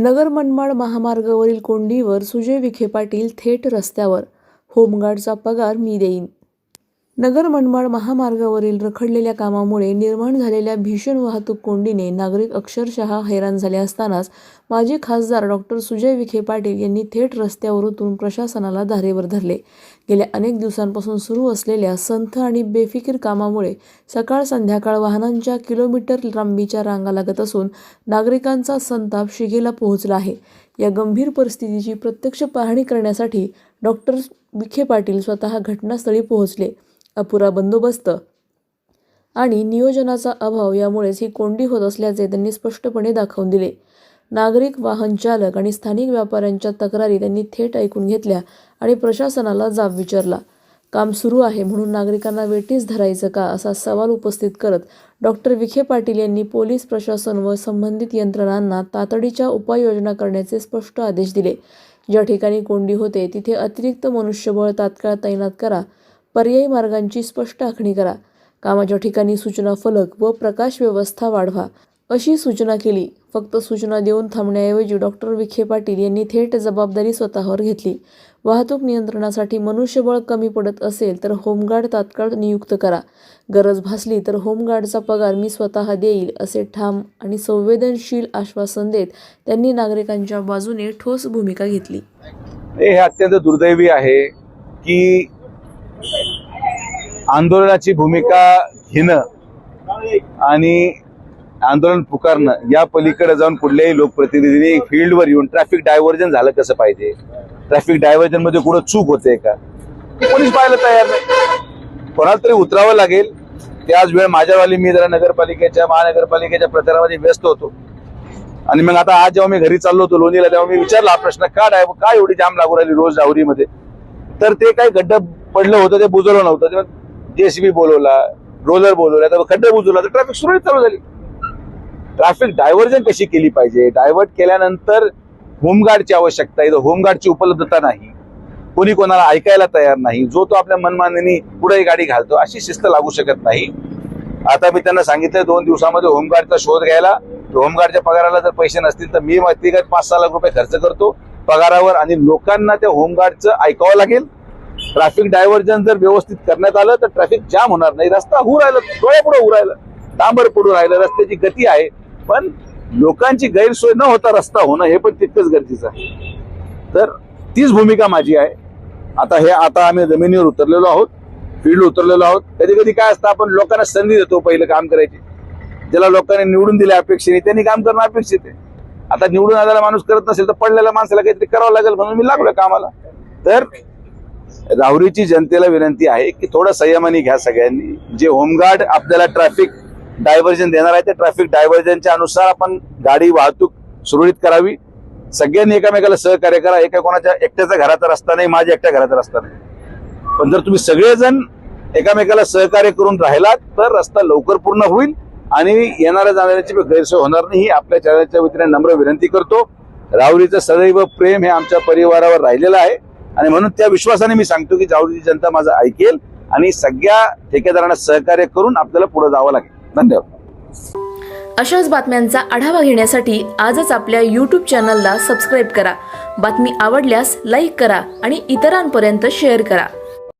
नगर मनमाड महामार्गावरील कोंडीवर सुजय विखे पाटील थेट रस्त्यावर. होमगार्डचा पगार मी देईन. नगर मनमाड महामार्गावरील रखडलेल्या कामामुळे निर्माण झालेल्या भीषण वाहतूक कोंडीने नागरिक अक्षरशः हैराण झाले असतानाच माजी खासदार डॉक्टर सुजय विखे पाटील यांनी थेट रस्त्यावरून प्रशासनाला धारेवर धरले. गेल्या अनेक दिवसांपासून सुरू असलेल्या संथ आणि बेफिकीर कामामुळे सकाळ संध्याकाळ वाहनांच्या किलोमीटर लांबीच्या रांगा लागत असून नागरिकांचा संताप शिगेला पोहोचला आहे. या गंभीर परिस्थितीची प्रत्यक्ष पाहणी करण्यासाठी डॉक्टर विखे पाटील स्वतः घटनास्थळी पोहोचले. अपुरा बंदोबस्त. आणि नियोजनाचा अभाव यामुळेच ही कोंडी होत असल्याचे त्यांनी स्पष्टपणे दाखवून दिले. नागरिक वाहन चालक आणि स्थानिक व्यापाऱ्यांच्या तक्रारी त्यांनी थेट ऐकून घेतल्या आणि प्रशासनाला जाब विचारला. काम सुरू आहे म्हणून नागरिकांना वेटीस धरायचं का असा सवाल उपस्थित करत डॉक्टर विखे पाटील यांनी पोलीस प्रशासन व संबंधित यंत्रणांना तातडीच्या उपाययोजना करण्याचे स्पष्ट आदेश दिले. ज्या ठिकाणी कोंडी होते तिथे अतिरिक्त मनुष्यबळ तात्काळ तैनात करा. पर्यायी मार्गांची स्पष्ट आखणी करा. कामाच्या ठिकाणी सूचना फलक व प्रकाश व्यवस्था वाढवा. अशी सूचना केली. फक्त सूचना देऊन थांबण्याऐवजी डॉक्टर विखे पाटील यांनी थेट जबाबदारी स्वतःवर घेतली. वाहतूक नियंत्रणासाठी मनुष्यबळ कमी पडत असेल तर होमगार्ड तात्काळ नियुक्त करा. गरज भासली तर होमगार्डचा पगार मी स्वतः देईल असे ठाम आणि संवेदनशील आश्वासन देत त्यांनी नागरिकांच्या बाजूने ठोस भूमिका घेतली. हे अत्यंत दुर्दैवी आहे की आंदोलनाची भूमिका घेणं आणि आंदोलन पुकारणं या पलीकडे जाऊन कुठल्याही लोकप्रतिनिधीने फील्डवर येऊन ट्रॅफिक डायव्हर्जन झालं कसं पाहिजे? ट्रॅफिक डायव्हर्जनमध्ये कुठं चूक होते का? हे कोणीच पाहायला तयार नाही. कोणाला तरी उतरावं लागेल. त्याच वेळ माझ्यावाली मी जरा नगरपालिकेच्या महानगरपालिकेच्या प्रचारामध्ये व्यस्त होतो. आणि मग आता आज जेव्हा मी घरी चाललो होतो लोणीला तेव्हा मी विचारला हा प्रश्न का डाय- का एवढी जाम लागू राहिली रोज डावरीमध्ये तर ते काही खड्डं पडलं होतं ते बुजवलं नव्हतं. जेसीबी बोलवला रोलर बोलवला तर खड्डा बुजवला तर ट्रॅफिक सुरळीत चालू झाली. ट्रॅफिक डायव्हर्जन कशी केली पाहिजे? डायव्हर्ट केल्यानंतर होमगार्डची आवश्यकता आहे. होमगार्डची उपलब्धता नाही. कोणी कोणाला ऐकायला तयार नाही. जो तो आपल्या मनमानीने पुढे गाडी घालतो अशी शिस्त लागू शकत नाही. आता मी त्यांना सांगितलं दोन दिवसामध्ये होमगार्डचा शोध घ्यायला. होमगार्डच्या पगाराला जर पैसे नसतील तर मी व्यक्तिगत पाच सहा लाख रुपये खर्च करतो. पगारावर आणि लोकांना त्या होमगार्डचं ऐकावं लागेल. ट्रॅफिक डायव्हर्जन जर व्यवस्थित करण्यात आलं तर ट्रॅफिक जाम होणार नाही. रस्ता होऊ राहिला डोळ्यापुढे होऊ राहिलं डांबर पडू राहिलं रस्त्याची गती आहे. पण लोकांची गैरसोय न होता रस्ता होणं हे पण तितकंच गरजेचं आहे. तर तीच भूमिका माझी आहे. आता हे आता आम्ही जमिनीवर उतरलेलो आहोत फील्ड उतरलेलो आहोत. कधी कधी काय असतं आपण लोकांना संधी देतो पहिलं काम करायची. ज्याला लोकांनी निवडून दिले अपेक्षेने त्यांनी काम करणं अपेक्षित आहे. आता निवडून आलेला माणूस करत नसेल तर पडलेल्या माणसाला काहीतरी करावं लागेल म्हणून मी लागलोय कामाला. तर राहुरीची जनतेला विनंती आहे की थोडं संयमाने घ्या सगळ्यांनी. जे होमगार्ड आपल्याला ट्रॅफिक डायव्हर्जन देणार आहे ते ट्रॅफिक डायव्हर्जनच्या अनुसार आपण गाडी वाहतूक सुरळीत करावी. सगळ्यांनी एकामेकाला सहकार्य करा. एका कोणाच्या एकट्याचा घराचा रस्ता नाही माझ्या एकट्या घराचा रस्ता नाही. पण जर तुम्ही सगळेजण एकामेकाला सहकार्य करून राहिलात तर रस्ता लवकर पूर्ण होईल आणि येणाऱ्या जाणाऱ्याची गैरसोय होणार नाही. ही आपल्या चॅनलच्या वतीने नम्र विनंती करतो. राहुरीचं सदैव प्रेम हे आमच्या परिवारावर राहिलेलं आहे. आणि म्हणून त्या विश्वासाने मी सांगतो की राहुरीची जनता माझं ऐकेल आणि सगळ्या ठेकेदारांना सहकार्य करून आपल्याला पुढे जावं लागेल. धन्यवाद. अशाच बातम्यांचा आढावा घेण्यासाठी आजच आपल्या यूट्यूब चॅनलला सबस्क्राईब करा. बातमी आवडल्यास लाईक करा आणि इतरांपर्यंत शेअर करा.